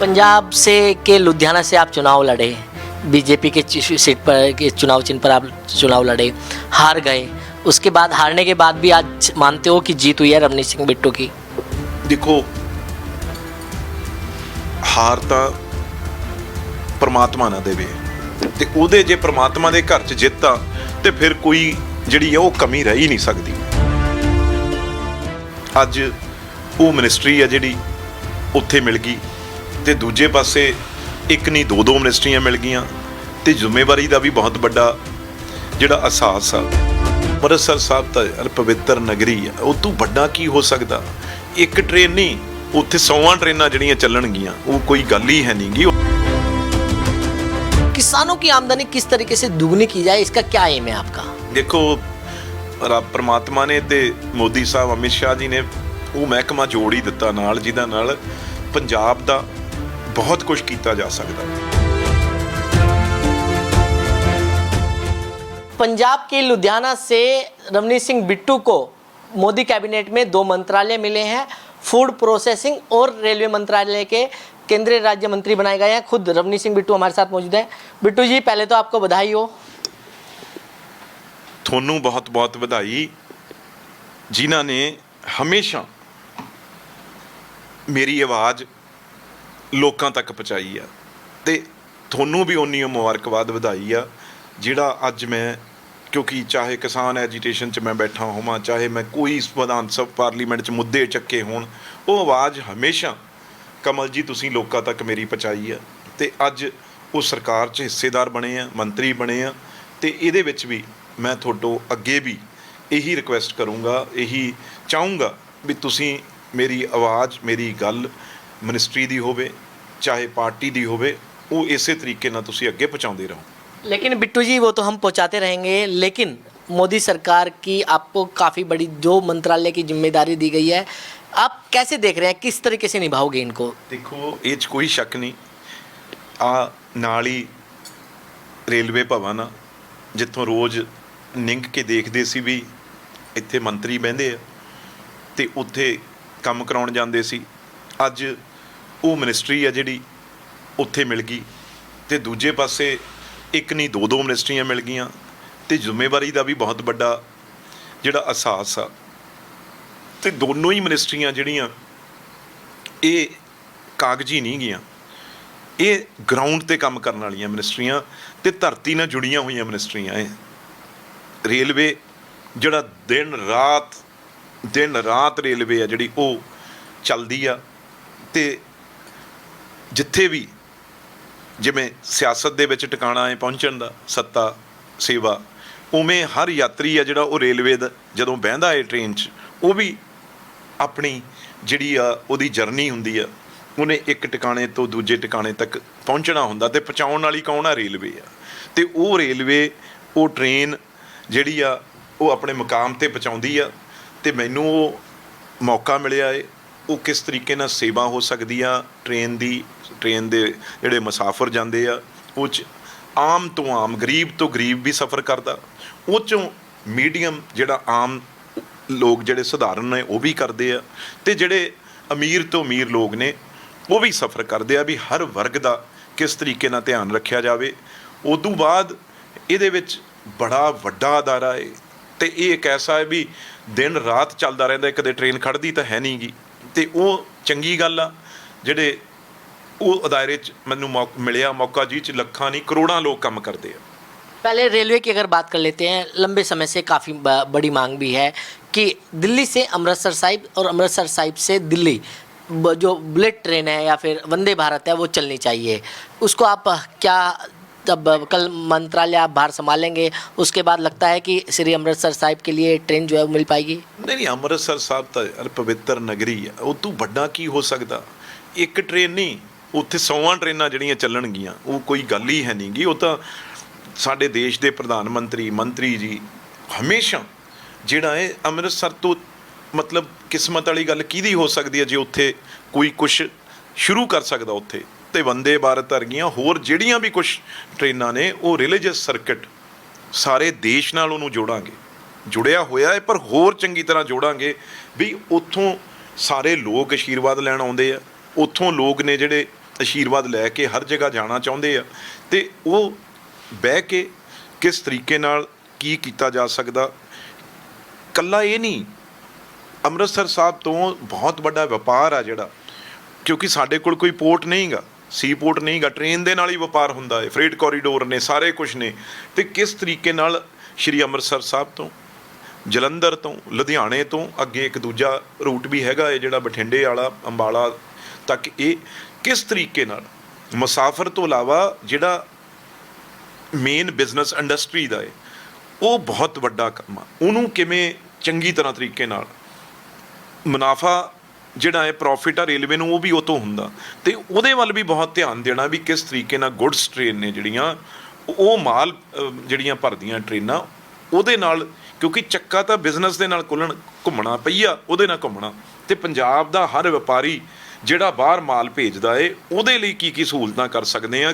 पंजाब से के लुधियाना से आप चुनाव लड़े बीजेपी के चि- सीट पर के चुनाव चिन्ह पर आप चुनाव लड़े हार गए उसके बाद हारने के बाद भी आज मानते हो कि जीत हुई है रवनीत सिंह बिट्टू की ਦੇਖੋ ਹਾਰ ਤਾਂ ਪ੍ਰਮਾਤਮਾ ਨਾ ਦੇਵੇ ਤੇ ਉਹਦੇ ਜੇ ਪ੍ਰਮਾਤਮਾ ਦੇ ਘਰ 'ਚ ਜਿੱਤ ਆ ਤੇ ਫਿਰ ਕੋਈ ਜਿਹੜੀ ਆ ਉਹ ਕਮੀ ਰਹਿ ਹੀ ਨਹੀਂ ਸਕਦੀ ਅੱਜ ਉਹ ਮਿਨਿਸਟਰੀ ਆ ਜਿਹੜੀ ਉੱਥੇ ਮਿਲ ਗਈ ਤੇ ਦੂਜੇ ਪਾਸੇ ਇੱਕ ਨਹੀਂ ਦੋ ਦੋ ਮਿਨਿਸਟਰੀਆਂ ਮਿਲ ਗਈਆਂ ਤੇ ਜ਼ਿੰਮੇਵਾਰੀ ਦਾ ਵੀ ਬਹੁਤ ਵੱਡਾ ਜਿਹੜਾ ਅਹਿਸਾਸ ਆ ਅੰਮ੍ਰਿਤਸਰ ਸਾਹਿਬ ਤਾਂ ਯਾਰ ਪਵਿੱਤਰ ਨਗਰੀ ਆ ਉਹ ਤੋਂ ਵੱਡਾ ਕੀ ਹੋ ਸਕਦਾ ਇੱਕ ਟ੍ਰੇਨ ਨਹੀਂ ਉੱਥੇ 100 ਟ੍ਰੇਨਾਂ ਜਿਹੜੀਆਂ ਚੱਲਣਗੀਆਂ ਉਹ ਕੋਈ ਗੱਲ ਹੀ ਹੈ ਨਹੀਂਗੀ किसानों की आमदनी किस तरीके से दुगनी की जाए इसका क्या एम है आपका ਦੇਖੋ ਰੱਬ ਪ੍ਰਮਾਤਮਾ ਨੇ ਤੇ ਮੋਦੀ ਸਾਹਿਬ ਅਮਿਤ ਸ਼ਾਹ ਜੀ ਨੇ ਉਹ ਮਹਿਕਮਾ ਜੋੜ ਹੀ ਦਿੱਤਾ ਨਾਲ ਜਿਹਦਾ ਨਾਲ ਪੰਜਾਬ ਦਾ ਬਹੁਤ ਕੁਝ ਕੀਤਾ ਜਾ ਸਕਦਾ पंजाब के लुधियाना से रवनीत सिंह बिट्टू को मोदी कैबिनेट में दो मंत्रालय मिले हैं फूड प्रोसेसिंग और रेलवे मंत्रालय के केंद्रीय राज्य मंत्री बनाए गए हैं खुद रवनीत सिंह बिट्टू हमारे साथ मौजूद है बिट्टू जी पहले तो आपको बधाई हो ਤੁਹਾਨੂੰ ਬਹੁਤ ਬਹੁਤ ਵਧਾਈ ਜਿਨ੍ਹਾਂ ਨੇ ਹਮੇਸ਼ਾ ਮੇਰੀ ਆਵਾਜ਼ ਲੋਕਾਂ ਤੱਕ ਪਹੁੰਚਾਈ ਆ। ਤੇ ਤੁਹਾਨੂੰ ਵੀ ਉਨੀ ਓ ਮੁਬਾਰਕਬਾਦ ਵਧਾਈ ਆ, ਜਿਹੜਾ ਅੱਜ ਮੈਂ, ਕਿਉਂਕਿ ਚਾਹੇ ਕਿਸਾਨ ਐਜੀਟੇਸ਼ਨ 'ਚ ਮੈਂ ਬੈਠਾ ਹੋਵਾਂ, ਚਾਹੇ ਮੈਂ ਕੋਈ ਵਿਧਾਨ ਸਭ, ਪਾਰਲੀਮੈਂਟ 'ਚ ਮੁੱਦੇ ਚੱਕੇ ਹੋਣ, ਉਹ ਆਵਾਜ਼ ਹਮੇਸ਼ਾ ਕਮਲ ਜੀ ਤੁਸੀਂ ਲੋਕਾਂ ਤੱਕ ਮੇਰੀ ਪਹੁੰਚਾਈ ਆ। ਤੇ ਅੱਜ ਉਹ ਸਰਕਾਰ 'ਚ ਹਿੱਸੇਦਾਰ ਬਣੇ ਆ, ਮੰਤਰੀ ਬਣੇ ਆ, ਤੇ ਇਹਦੇ ਵਿੱਚ ਵੀ ਮੈਂ ਤੁਹਾਡੋਂ ਅੱਗੇ ਵੀ ਇਹੀ ਰਿਕੁਐਸਟ ਕਰੂੰਗਾ, ਇਹੀ ਚਾਹੂੰਗਾ ਵੀ ਤੁਸੀਂ ਮੇਰੀ ਆਵਾਜ਼, ਮੇਰੀ ਗੱਲ ਮਿਨਿਸਟਰੀ ਦੀ ਹੋਵੇ ਚਾਹੇ ਪਾਰਟੀ ਦੀ ਹੋਵੇ ਉਹ ਇਸੇ ਤਰੀਕੇ ਨਾਲ ਤੁਸੀਂ ਅੱਗੇ ਪਹੁੰਚਾਉਂਦੇ ਰਹੋ लेकिन बिट्टू जी वो तो हम पहुंचाते रहेंगे लेकिन मोदी सरकार की आपको काफ़ी बड़ी जो मंत्रालय की जिम्मेदारी दी गई है आप कैसे देख रहे हैं किस तरीके से निभाओगे इनको ਦੇਖੋ ਇਹ 'ਚ ਕੋਈ ਸ਼ੱਕ ਨਹੀਂ ਆ ਨਾਲ ਹੀ ਰੇਲਵੇ ਭਵਨ ਆ ਜਿੱਥੋਂ ਰੋਜ਼ ਨਿੰਗ ਕੇ ਦੇਖਦੇ ਸੀ ਵੀ ਇੱਥੇ ਮੰਤਰੀ ਬਹਿੰਦੇ ਆ ਤੇ ਉੱਥੇ ਕੰਮ ਕਰਾਉਣ ਜਾਂਦੇ ਸੀ ਅੱਜ ਉਹ ਮਿਨਿਸਟਰੀ ਆ ਜਿਹੜੀ ਉੱਥੇ ਮਿਲ ਗਈ ਤੇ ਦੂਜੇ ਪਾਸੇ ਇੱਕ ਨਹੀਂ, ਦੋ ਦੋ ਮਿਨਿਸਟਰੀਆਂ ਮਿਲ ਗਈਆਂ ਤੇ ਜ਼ਿੰਮੇਵਾਰੀ ਦਾ ਵੀ ਬਹੁਤ ਵੱਡਾ ਜਿਹੜਾ ਅਹਿਸਾਸ ਆ। ਤੇ ਦੋਨੋਂ ਹੀ ਮਿਨਿਸਟਰੀਆਂ ਜਿਹੜੀਆਂ, ਇਹ ਕਾਗਜ਼ੀ ਨਹੀਂ ਗਈਆਂ। ਇਹ ਗਰਾਊਂਡ ਤੇ ਕੰਮ ਕਰਨ ਵਾਲੀਆਂ ਮਿਨਿਸਟਰੀਆਂ ਤੇ ਧਰਤੀ ਨਾਲ ਜੁੜੀਆਂ ਹੋਈਆਂ ਮਿਨਿਸਟਰੀਆਂ ਇਹ। ਰੇਲਵੇ ਜਿਹੜਾ ਦਿਨ ਰਾਤ ਦਿਨ ਰਾਤ ਰੇਲਵੇ ਆ ਜਿਹੜੀ ਉਹ ਚੱਲਦੀ ਆ ਤੇ ਜਿੱਥੇ ਵੀ ਜਿਵੇਂ ਸਿਆਸਤ ਦੇ ਵਿੱਚ ਟਿਕਾਣਾ ਹੈ ਪਹੁੰਚਣ ਦਾ, ਸੱਤਾ, ਸੇਵਾ, ਉਵੇਂ ਹਰ ਯਾਤਰੀ ਆ ਜਿਹੜਾ ਉਹ ਰੇਲਵੇ ਦਾ, ਜਦੋਂ ਬਹਿੰਦਾ ਹੈ ਟ੍ਰੇਨ 'ਚ, ਉਹ ਵੀ ਆਪਣੀ ਜਿਹੜੀ ਆ ਉਹਦੀ ਜਰਨੀ ਹੁੰਦੀ ਆ, ਉਹਨੇ ਇੱਕ ਟਿਕਾਣੇ ਤੋਂ ਦੂਜੇ ਟਿਕਾਣੇ ਤੱਕ ਪਹੁੰਚਣਾ ਹੁੰਦਾ ਤੇ ਪਹੁੰਚਾਉਣ ਵਾਲੀ ਕੌਣ ਆ? ਰੇਲਵੇ ਆ। ਤੇ ਉਹ ਰੇਲਵੇ, ਉਹ ਟ੍ਰੇਨ ਜਿਹੜੀ ਆ, ਉਹ ਆਪਣੇ ਮੁਕਾਮ ਤੇ ਪਹੁੰਚਾਉਂਦੀ ਆ ਤੇ ਮੈਨੂੰ ਉਹ ਮੌਕਾ ਮਿਲਿਆ ਏ ਉਹ ਕਿਸ ਤਰੀਕੇ ਨਾਲ ਸੇਵਾ ਹੋ ਸਕਦੀ ਆ ਟ੍ਰੇਨ ਦੀ ਟ੍ਰੇਨ ਦੇ ਜਿਹੜੇ ਮੁਸਾਫਰ ਜਾਂਦੇ ਆ, ਉਹ ਚ ਆਮ ਤੋਂ ਆਮ, ਗਰੀਬ ਤੋਂ ਗਰੀਬ ਵੀ ਸਫ਼ਰ ਕਰਦਾ। ਉਹ ਚੋਂ ਮੀਡੀਅਮ ਜਿਹੜਾ ਆਮ ਲੋਕ ਜਿਹੜੇ ਸਧਾਰਨ ਨੇ, ਉਹ ਵੀ ਕਰਦੇ ਆ ਤੇ ਜਿਹੜੇ ਅਮੀਰ ਤੋਂ ਅਮੀਰ ਲੋਕ ਨੇ, ਉਹ ਵੀ ਸਫ਼ਰ ਕਰਦੇ ਆ ਵੀ ਹਰ ਵਰਗ ਦਾ ਕਿਸ ਤਰੀਕੇ ਨਾਲ ਧਿਆਨ ਰੱਖਿਆ ਜਾਵੇ। ਉਦੋਂ ਬਾਅਦ ਇਹਦੇ ਵਿੱਚ ਬੜਾ ਵੱਡਾ ਅਦਾਰਾ ਹੈ ਤੇ ਇਹ ਇੱਕ ਐਸਾ ਹੈ ਵੀ ਦਿਨ ਰਾਤ ਚੱਲਦਾ ਰਹਿੰਦਾ ਕਦੇ ਟ੍ਰੇਨ ਖੜਦੀ ਤਾਂ ਹੈ ਨਹੀਂਗੀ ਤੇ ਉਹ ਚੰਗੀ ਗੱਲ ਆ ਜਿਹੜੇ ਉਹ ਅਦਾਰੇ 'ਚ ਮੈਨੂੰ ਮੌਕ- ਮਿਲਿਆ ਮੌਕਾ ਜੀ 'ਚ ਲੱਖਾਂ ਨਹੀਂ ਕਰੋੜਾਂ ਲੋਕ ਕੰਮ ਕਰਦੇ ਆ पहले रेलवे की अगर बात कर लेते हैं लंबे समय से काफ़ी बड़ी मांग भी है कि दिल्ली से अमृतसर साहिब और अमृतसर साहिब से दिल्ली ब- जो बुलेट ट्रेन है या फिर वंदे भारत है वो चलनी चाहिए उसको आप क्या जब कल मंत्रालय आप बाहर संभालेंगे उसके बाद लगता है कि श्री अमृतसर साहिब के लिए ट्रेन जो है वो मिल पाएगी ਨਹੀਂ ਨਹੀਂ ਅੰਮ੍ਰਿਤਸਰ ਸਾਹਿਬ ਤਾਂ ਯਾਰ ਪਵਿੱਤਰ ਨਗਰੀ ਆ ਉਹ ਤੋਂ ਵੱਡਾ ਕੀ ਹੋ ਸਕਦਾ ਇੱਕ ਟ੍ਰੇਨ ਨਹੀਂ ਉੱਥੇ 100 ਟ੍ਰੇਨਾਂ ਜਿਹੜੀਆਂ ਚੱਲਣਗੀਆਂ ਉਹ ਕੋਈ ਗੱਲ ਹੀ ਹੈ ਨਹੀਂਗੀ ਉਹ ਤਾਂ ਸਾਡੇ ਦੇਸ਼ ਦੇ ਪ੍ਰਧਾਨ ਮੰਤਰੀ ਮੰਤਰੀ ਜੀ ਹਮੇਸ਼ਾ ਜਿਹੜਾ ਹੈ ਅੰਮ੍ਰਿਤਸਰ ਤੋਂ ਮਤਲਬ ਕਿਸਮਤ ਵਾਲੀ ਗੱਲ ਕਿਹਦੀ ਹੋ ਸਕਦੀ ਹੈ ਜੇ ਉੱਥੇ ਕੋਈ ਕੁਝ ਸ਼ੁਰੂ ਕਰ ਸਕਦਾ ਉੱਥੇ ਤੇ ਵੰਦੇ ਭਾਰਤ ਵਰਗੀਆਂ ਹੋਰ ਜਿਹੜੀਆਂ ਵੀ ਕੁਝ ਟ੍ਰੇਨਾਂ ਨੇ, ਉਹ ਰਿਲੀਜੀਅਸ ਸਰਕਟ ਸਾਰੇ ਦੇਸ਼ ਨਾਲ ਉਹਨੂੰ ਜੋੜਾਂਗੇ। ਜੁੜਿਆ ਹੋਇਆ ਹੈ, ਪਰ ਹੋਰ ਚੰਗੀ ਤਰ੍ਹਾਂ ਜੋੜਾਂਗੇ ਵੀ ਉੱਥੋਂ ਸਾਰੇ ਲੋਕ ਆਸ਼ੀਰਵਾਦ ਲੈਣ ਆਉਂਦੇ ਆ, ਉੱਥੋਂ ਲੋਕ ਨੇ ਜਿਹੜੇ ਆਸ਼ੀਰਵਾਦ ਲੈ ਕੇ ਹਰ ਜਗ੍ਹਾ ਜਾਣਾ ਚਾਹੁੰਦੇ ਆ। ਤੇ ਉਹ ਬਹਿ ਕੇ ਕਿਸ ਤਰੀਕੇ ਨਾਲ ਕੀ ਕੀਤਾ ਜਾ ਸਕਦਾ? ਕੱਲਾ ਇਹ ਨਹੀਂ, ਅੰਮ੍ਰਿਤਸਰ ਸਾਹਿਬ ਤੋਂ ਬਹੁਤ ਵੱਡਾ ਵਪਾਰ ਆ ਜਿਹੜਾ, ਕਿਉਂਕਿ ਸਾਡੇ ਕੋਲ ਕੋਈ ਪੋਰਟ ਨਹੀਂਗਾ ਸੀ ਪੋਰਟ ਨਹੀਂਗਾ ਟ੍ਰੇਨ ਦੇ ਨਾਲ ਹੀ ਵਪਾਰ ਹੁੰਦਾ ਹੈ। ਫਰੇਟ ਕੋਰੀਡੋਰ ਨੇ, ਸਾਰੇ ਕੁਝ ਨੇ। ਤੇ ਕਿਸ ਤਰੀਕੇ ਨਾਲ ਸ਼੍ਰੀ ਅੰਮ੍ਰਿਤਸਰ ਸਾਹਿਬ ਤੋਂ, ਜਲੰਧਰ ਤੋਂ, ਲੁਧਿਆਣੇ ਤੋਂ ਅੱਗੇ ਇੱਕ ਦੂਜਾ ਰੂਟ ਵੀ ਹੈਗਾ ਹੈ ਜਿਹੜਾ ਬਠਿੰਡੇ ਵਾਲਾ, ਅੰਬਾਲਾ ਤੱਕ ਇਹ ਕਿਸ ਤਰੀਕੇ ਨਾਲ? ਮੁਸਾਫਰ ਤੋਂ ਇਲਾਵਾ ਜਿਹੜਾ ਮੇਨ ਬਿਜ਼ਨਸ ਇੰਡਸਟਰੀ ਦਾ ਹੈ, ਉਹ ਬਹੁਤ ਵੱਡਾ ਕੰਮ ਆ। ਉਹਨੂੰ ਕਿਵੇਂ ਚੰਗੀ ਤਰ੍ਹਾਂ ਤਰੀਕੇ ਨਾਲ ਮੁਨਾਫਾ ਜਿਹੜਾ ਹੈ ਪ੍ਰੋਫਿਟ ਆ ਰੇਲਵੇ ਨੂੰ, ਉਹ ਵੀ ਉਹ ਤੋਂ ਹੁੰਦਾ। ਤੇ ਉਹਦੇ ਵੱਲ ਵੀ ਬਹੁਤ ਧਿਆਨ ਦੇਣਾ ਵੀ ਕਿਸ ਤਰੀਕੇ ਨਾਲ ਗੁੱਡਸ ਟ੍ਰੇਨ ਨੇ ਜਿਹੜੀਆਂ, ਉਹ ਮਾਲ ਜਿਹੜੀਆਂ ਭਰਦੀਆਂ ਟ੍ਰੇਨਾਂ ਉਹਦੇ ਨਾਲ, ਕਿਉਂਕਿ ਚੱਕਾ ਤਾਂ ਬਿਜ਼ਨਸ ਦੇ ਨਾਲ ਕੁਲਣ, ਘੁੰਮਣਾ ਪਈਆ ਉਹਦੇ ਨਾਲ ਘੁੰਮਣਾ। ਤੇ ਪੰਜਾਬ ਦਾ ਹਰ ਵਪਾਰੀ ਜਿਹੜਾ ਬਾਹਰ ਮਾਲ ਭੇਜਦਾ ਏ, ਉਹਦੇ ਲਈ ਕੀ ਕੀ ਸਹੂਲਤਾਂ ਕਰ ਸਕਦੇ ਆ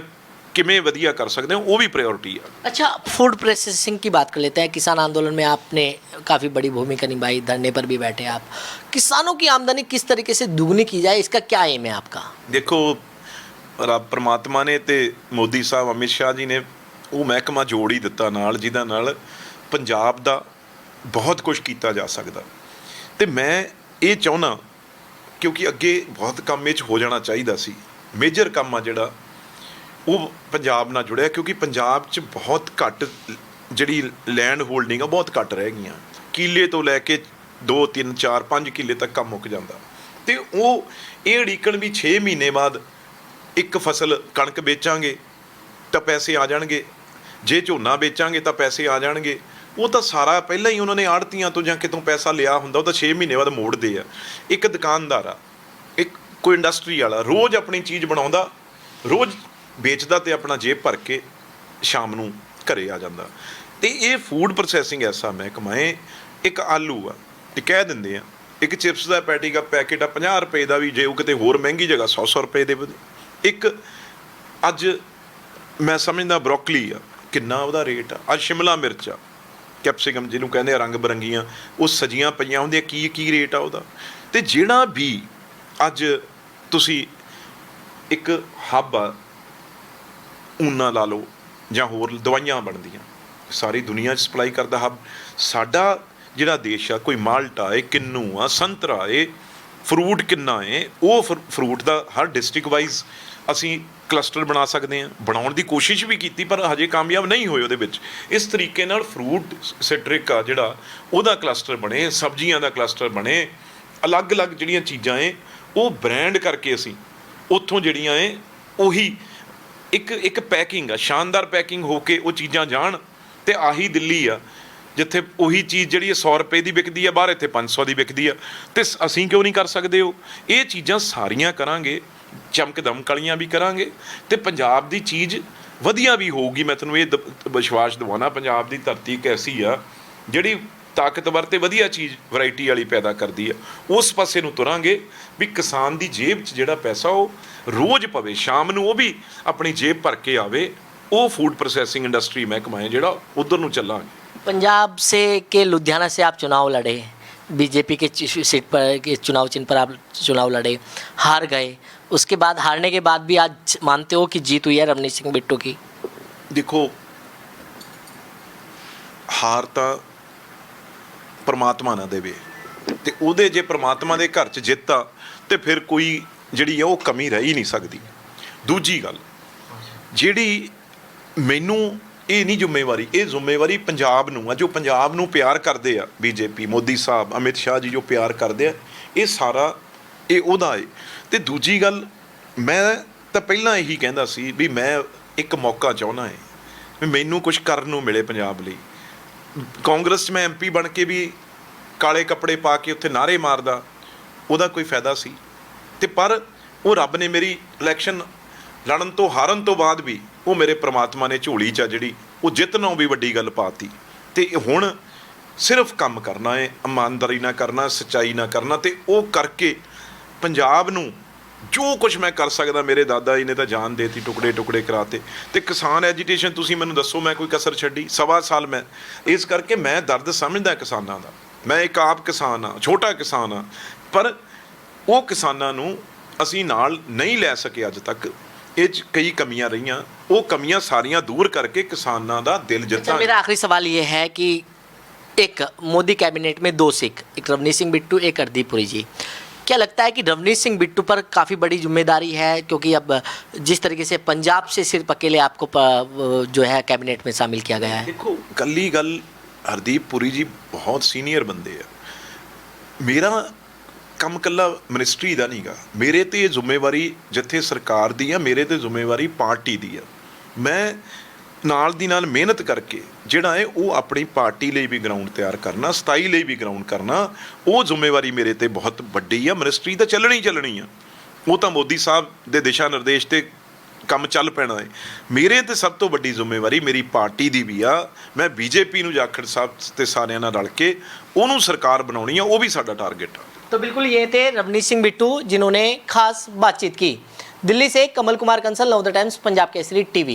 ਕਿਵੇਂ ਵਧੀਆ ਕਰ ਸਕਦੇ ਆ ਉਹ ਵੀ ਪ੍ਰਾਇੋਰਟੀ ਆ अच्छा फूड प्रोसेसिंग की बात कर लेते हैं किसान आंदोलन में आपने काफ़ी बड़ी भूमिका निभाई धरने पर भी बैठे आप किसानों की आमदनी किस तरीके से दुगनी की जाए इसका क्या एम है आपका ਦੇਖੋ ਰੱਬ ਪ੍ਰਮਾਤਮਾ ਨੇ ਤੇ ਮੋਦੀ ਸਾਹਿਬ ਅਮਿਤ ਸ਼ਾਹ ਜੀ ਨੇ ਉਹ ਮਹਿਕਮਾ ਜੋੜ ਹੀ ਦਿੱਤਾ ਨਾਲ ਜਿਹਦਾ ਨਾਲ ਪੰਜਾਬ ਦਾ ਬਹੁਤ ਕੁਝ ਕੀਤਾ ਜਾ ਸਕਦਾ ਤੇ ਮੈਂ ਇਹ ਚਾਹੁੰਦਾ ਕਿਉਂਕਿ ਅੱਗੇ ਬਹੁਤ ਕੰਮ ਇਹ 'ਚ ਹੋ ਜਾਣਾ ਚਾਹੀਦਾ ਸੀ ਮੇਜਰ ਕੰਮ ਆ ਜਿਹੜਾ ਉਹ ਪੰਜਾਬ ਨਾਲ ਜੁੜਿਆ ਕਿਉਂਕਿ ਪੰਜਾਬ 'ਚ ਬਹੁਤ ਘੱਟ ਜਿਹੜੀ ਲੈਂਡ ਹੋਲਡਿੰਗ ਆ, ਬਹੁਤ ਘੱਟ ਰਹਿ ਗਈਆਂ। ਕਿੱਲੇ ਤੋਂ ਲੈ ਕੇ 2 3 4 5 ਕਿੱਲੇ ਤੱਕ ਕੰਮ ਮੁੱਕ ਜਾਂਦਾ। ਤੇ ਉਹ, ਇਹ ਅੜੀਕਣ ਵੀ 6 ਮਹੀਨੇ ਬਾਅਦ ਇੱਕ ਫਸਲ ਕਣਕ ਵੇਚਾਂਗੇ, ਤਾਂ ਪੈਸੇ ਆ ਜਾਣਗੇ। ਜੇ ਝੋਨਾ ਵੇਚਾਂਗੇ, ਤਾਂ ਪੈਸੇ ਆ ਜਾਣਗੇ। ਉਹ ਤਾਂ ਸਾਰਾ ਪਹਿਲਾਂ ਹੀ ਉਹਨਾਂ ਨੇ ਆੜਤੀਆਂ ਤੋਂ ਜਾਂ ਕਿਤੋਂ ਪੈਸਾ ਲਿਆ ਹੁੰਦਾ, ਉਹ ਤਾਂ 6 ਮਹੀਨੇ ਬਾਅਦ ਮੋੜਦੇ ਆ। ਇੱਕ ਦੁਕਾਨਦਾਰ ਆ, ਇੱਕ ਕੋਈ ਇੰਡਸਟਰੀ ਵਾਲਾ, ਰੋਜ਼ ਆਪਣੀ ਚੀਜ਼ ਬਣਾਉਂਦਾ, ਰੋਜ਼ ਵੇਚਦਾ ਤੇ ਆਪਣਾ ਜੇਬ ਭਰ ਕੇ ਸ਼ਾਮ ਨੂੰ ਘਰੇ ਆ ਜਾਂਦਾ। ਤੇ ਇਹ ਫੂਡ ਪ੍ਰੋਸੈਸਿੰਗ ਐਸਾ ਮਹਿਕਮਾ ਹੈ ਇੱਕ ਆਲੂ ਆ, ਤੇ ਕਹਿ ਦਿੰਦੇ ਆ, ਇੱਕ ਚਿਪਸ ਦਾ ਪੈਟੀ ਦਾ ਪੈਕੇਟ ਆ 50 ਰੁਪਏ ਦਾ ਵੀ, ਜੇ ਉਹ ਕਿਤੇ ਹੋਰ ਮਹਿੰਗੀ ਜਗ੍ਹਾ 100 100 ਰੁਪਏ ਦੇ ਇੱਕ ਅੱਜ ਮੈਂ ਸਮਝਦਾ ਬਰੋਕਲੀ ਆ, ਕਿੰਨਾ ਉਹਦਾ ਰੇਟ ਆ। ਅੱਜ ਸ਼ਿਮਲਾ ਮਿਰਚ ਆ, ਕੈਪਸਿਕਮ ਜਿਹਨੂੰ ਕਹਿੰਦੇ ਆ, ਰੰਗ ਬਰੰਗੀਆਂ, ਉਹ ਸਜੀਆਂ ਪਈਆਂ ਹੁੰਦੀਆਂ, ਕੀ ਕੀ ਰੇਟ ਆ ਉਹਦਾ। ਤੇ ਜਿਹੜਾ ਵੀ ਅੱਜ ਤੁਸੀਂ ਇੱਕ ਹੱਬ ਆ ਊਨਾ ਲਾ ਲਓ ਜਾਂ ਹੋਰ ਦਵਾਈਆਂ ਬਣਦੀਆਂ। ਸਾਰੀ ਦੁਨੀਆ 'ਚ ਸਪਲਾਈ ਕਰਦਾ ਹੱਬ। ਸਾਡਾ ਜਿਹੜਾ ਦੇਸ਼ ਆ, ਕੋਈ ਮਾਲਟਾ ਏ, ਕਿੰਨੂ ਆ, ਸੰਤਰਾ ਏ ਫਰੂਟ ਕਿੰਨਾ ਏ, ਉਹ ਫਰ- ਫਰੂਟ ਦਾ ਹਰ ਡਿਸਟ੍ਰਿਕਟ ਵਾਈਜ਼ ਅਸੀਂ ਕਲਸਟਰ ਬਣਾ ਸਕਦੇ ਹਾਂ। ਬਣਾਉਣ ਦੀ ਕੋਸ਼ਿਸ਼ ਵੀ ਕੀਤੀ, ਪਰ ਹਜੇ ਕਾਮਯਾਬ ਨਹੀਂ ਹੋਏ ਉਹਦੇ ਵਿੱਚ। ਇਸ ਤਰੀਕੇ ਨਾਲ ਫਰੂਟ ਸਿਟਰਿਕ ਆ ਜਿਹੜਾ, ਉਹਦਾ ਕਲਸਟਰ ਬਣੇ, ਸਬਜ਼ੀਆਂ ਦਾ ਕਲਸਟਰ ਬਣੇ, ਅਲੱਗ-ਅਲੱਗ ਜਿਹੜੀਆਂ ਚੀਜ਼ਾਂ ਏ, ਉਹ ਬ੍ਰਾਂਡ ਕਰਕੇ ਅਸੀਂ, ਉੱਥੋਂ ਜਿਹੜੀਆਂ ਏ, ਉਹੀ ਇੱਕ ਇੱਕ ਪੈਕਿੰਗ ਆ, ਸ਼ਾਨਦਾਰ ਪੈਕਿੰਗ ਹੋ ਕੇ ਉਹ ਚੀਜ਼ਾਂ ਜਾਣ ਤੇ ਆਹੀ ਦਿੱਲੀ ਆ, ਜਿੱਥੇ ਉਹੀ ਚੀਜ਼ ਜਿਹੜੀ 100 ਰੁਪਏ ਦੀ ਵਿਕਦੀ ਆ, ਬਾਹਰ ਇੱਥੇ 500 ਦੀ ਵਿਕਦੀ ਆ। ਤੇ ਸ- ਅਸੀਂ ਕਿਉਂ ਨਹੀਂ ਕਰ ਸਕਦੇ ਉਹ? ਇਹ ਚੀਜ਼ਾਂ ਸਾਰੀਆਂ ਕਰਾਂਗੇ, ਚਮਕਦਮ ਕਲੀਆਂ ਵੀ ਕਰਾਂਗੇ ਤੇ ਪੰਜਾਬ ਦੀ ਚੀਜ਼ ਵਧੀਆ ਵੀ ਹੋਊਗੀ। ਮੈਂ ਤੁਹਾਨੂੰ ਇਹ ਦ- ਵਿਸ਼ਵਾਸ ਦਿਵਾਉਣਾ, ਪੰਜਾਬ ਦੀ ਧਰਤੀ ਇੱਕ ਐਸੀ ਆ, ਜਿਹੜੀ ਤਾਕਤਵਰ ਤੇ ਵਧੀਆ ਚੀਜ਼ ਵੈਰਾਈਟੀ ਵਾਲੀ ਪੈਦਾ ਕਰਦੀ ਆ ਉਸ ਪਾਸੇ ਨੂੰ ਤੁਰਾਂਗੇ ਵੀ ਕਿਸਾਨ ਦੀ ਜੇਬ 'ਚ ਜਿਹੜਾ ਪੈਸਾ ਉਹ ਰੋਜ਼ ਪਵੇ ਸ਼ਾਮ ਨੂੰ ਉਹ ਵੀ ਆਪਣੀ ਜੇਬ ਭਰ ਕੇ ਆਵੇ ਉਹ ਫੂਡ ਪ੍ਰੋਸੈਸਿੰਗ ਇੰਡਸਟਰੀ ਮਹਿਕਮਾ ਹੈ ਜਿਹੜਾ ਉਧਰ ਨੂੰ ਚੱਲਾਂਗੇ पंजाब से के लुधियाना से आप चुनाव लड़े बीजेपी के चि- सीट पर के चुनाव चिन्ह पर आप चुनाव लड़े हार गए उसके बाद हारने के बाद भी आज मानते हो कि जीत हुई है रवनीत सिंह बिट्टू की ਦੇਖੋ ਹਾਰ ਤਾਂ ਪ੍ਰਮਾਤਮਾ ਨਾ ਦੇਵੇ। ਤੇ ਉਹਦੇ ਜੇ ਪ੍ਰਮਾਤਮਾ ਦੇ ਘਰ 'ਚ ਜਿੱਤ ਆ, ਤੇ ਫਿਰ ਕੋਈ ਜਿਹੜੀ ਆ ਉਹ ਕਮੀ ਰਹਿ ਹੀ ਨਹੀਂ ਸਕਦੀ। ਦੂਜੀ ਗੱਲ, ਜਿਹੜੀ ਮੈਨੂੰ ਇਹ ਨਹੀਂ ਜ਼ਿੰਮੇਵਾਰੀ, ਇਹ ਜ਼ਿੰਮੇਵਾਰੀ ਪੰਜਾਬ ਨੂੰ ਆ, ਜੋ ਪੰਜਾਬ ਨੂੰ ਪਿਆਰ ਕਰਦੇ ਆ, ਬੀਜੇਪੀ, ਮੋਦੀ ਸਾਹਿਬ, ਅਮਿਤ ਸ਼ਾਹ ਜੀ ਜੋ ਪਿਆਰ ਕਰਦੇ ਆ, ਇਹ ਸਾਰਾ ਇਹ ਉਹਦਾ ਏ। ਤੇ ਦੂਜੀ ਗੱਲ, ਮੈਂ ਤਾਂ ਪਹਿਲਾਂ ਇਹੀ ਕਹਿੰਦਾ ਸੀ ਵੀ ਮੈਂ ਇੱਕ ਮੌਕਾ ਚਾਹੁੰਦਾ ਏ ਵੀ ਮੈਨੂੰ ਕੁਝ ਕਰਨ ਨੂੰ ਮਿਲੇ ਪੰਜਾਬ ਲਈ। ਕਾਂਗਰਸ 'ਚ ਮੈਂ ਐਮਪੀ ਬਣ ਕੇ ਵੀ ਕਾਲੇ ਕੱਪੜੇ ਪਾ ਕੇ ਉੱਥੇ ਨਾਰੇ ਮਾਰਦਾ, ਉਹਦਾ ਕੋਈ ਫਾਇਦਾ ਸੀ। ਤੇ ਪਰ ਉਹ ਰੱਬ ਨੇ ਮੇਰੀ ਇਲੈਕਸ਼ਨ ਲੜਨ ਤੋਂ ਹਾਰਨ ਤੋਂ ਬਾਅਦ ਵੀ ਉਹ ਮੇਰੇ ਪ੍ਰਮਾਤਮਾ ਨੇ ਝੋਲੀ 'ਚ ਆ ਜਿਹੜੀ ਉਹ ਜਿੱਤ ਨਾਲੋਂ ਵੀ ਵੱਡੀ ਗੱਲ ਪਾਤੀ। ਤੇ ਹੁਣ ਸਿਰਫ ਕੰਮ ਕਰਨਾ ਹੈ ਇਮਾਨਦਾਰੀ ਨਾਲ ਕਰਨਾ, ਸੱਚਾਈ ਨਾਲ ਕਰਨਾ ਤੇ ਉਹ ਕਰਕੇ ਪੰਜਾਬ ਨੂੰ ਜੋ ਕੁਝ ਮੈਂ ਕਰ ਸਕਦਾ ਮੇਰੇ ਦਾਦਾ ਜੀ ਨੇ ਤਾਂ ਜਾਨ ਦੇਤੀ ਟੁਕੜੇ ਟੁਕੜੇ ਕਰਾਤੇ ਤੇ ਕਿਸਾਨ ਐਜੀਟੇਸ਼ਨ ਤੁਸੀਂ ਮੈਨੂੰ ਦੱਸੋ ਮੈਂ ਕੋਈ ਕਸਰ ਛੱਡੀ ਸਵਾ ਸਾਲ ਮੈਂ ਇਸ ਕਰਕੇ ਮੈਂ ਦਰਦ ਸਮਝਦਾ ਕਿਸਾਨਾਂ ਦਾ ਮੈਂ ਇੱਕ ਆਪ ਕਿਸਾਨ ਆ ਛੋਟਾ ਕਿਸਾਨ ਆ ਪਰ ਉਹ ਕਿਸਾਨਾਂ ਨੂੰ ਅਸੀਂ ਨਾਲ ਨਹੀਂ ਲੈ ਸਕੇ ਅੱਜ ਤੱਕ ਇਹ 'ਚ ਕਈ ਕਮੀਆਂ ਰਹੀਆਂ ਉਹ ਕਮੀਆਂ ਸਾਰੀਆਂ ਦੂਰ ਕਰਕੇ ਕਿਸਾਨਾਂ ਦਾ ਦਿਲ अच्छा ਜਿੱਤਾਂਗੇ मेरा आखिरी सवाल ये है कि एक मोदी कैबिनेट में दो सिख एक रवनीत सिंह बिट्टू एक हरदीप पुरी जी क्या लगता है कि रवनीत सिंह बिट्टू पर काफ़ी बड़ी जिम्मेदारी है क्योंकि अब जिस तरीके से पंजाब से सिर्फ अकेले आपको प- जो है कैबिनेट में शामिल किया गया है ਦੇਖੋ ਕੱਲੀ ਗੱਲ ਹਰਦੀਪ ਪੁਰੀ ਜੀ ਬਹੁਤ ਸੀਨੀਅਰ ਬੰਦੇ ਆ ਮੇਰਾ ਕੰਮ ਕੱਲਾ ਮਿਨਿਸਟਰੀ ਦਾ ਨਹੀਂਗਾ ਮੇਰੇ ਤੇ ਇਹ ਜ਼ਿੰਮੇਵਾਰੀ ਜਿੱਥੇ ਸਰਕਾਰ ਦੀ ਆ ਮੇਰੇ ਤੇ ਜ਼ਿੰਮੇਵਾਰੀ ਪਾਰਟੀ ਦੀ ਆ ਮੈਂ ਨਾਲ ਦੀ ਨਾਲ ਮਿਹਨਤ ਕਰਕੇ ਜਿਹੜਾ ਹੈ ਉਹ ਆਪਣੀ ਪਾਰਟੀ ਲਈ ਵੀ ਗਰਾਊਂਡ ਤਿਆਰ ਕਰਨਾ ਸਤਾਈ ਲਈ ਵੀ ਗਰਾਊਂਡ ਕਰਨਾ ਉਹ ਜ਼ਿੰਮੇਵਾਰੀ ਮੇਰੇ ਤੇ ਬਹੁਤ ਵੱਡੀ ਆ ਮਿਨਿਸਟਰੀ ਤਾਂ ਚੱਲਣੀ ਹੀ ਚੱਲਣੀ ਆ ਉਹ ਤਾਂ ਮੋਦੀ ਸਾਹਿਬ ਦੇ ਦਿਸ਼ਾ ਨਿਰਦੇਸ਼ ਤੇ ਕੰਮ ਚੱਲ ਪੈਣਾ ਹੈ ਮੇਰੇ ਤੇ ਸਭ ਤੋਂ ਵੱਡੀ ਜ਼ਿੰਮੇਵਾਰੀ ਮੇਰੀ ਪਾਰਟੀ ਦੀ ਵੀ ਆ ਮੈਂ ਬੀਜੇਪੀ ਨੂੰ ਜਾਖੜ ਸਾਹਿਬ ਤੇ ਸਾਰਿਆਂ ਨਾਲ ਰਲ ਕੇ ਉਹਨੂੰ ਸਰਕਾਰ ਬਣਾਉਣੀ ਆ ਉਹ ਵੀ ਸਾਡਾ ਟਾਰਗੇਟ ਆ तो बिल्कुल ये थे रवनीत सिंह बिट्टू जिन्होंने खास बातचीत की दिल्ली से कमल कुमार कंसल नव the Times Punjab Kesari TV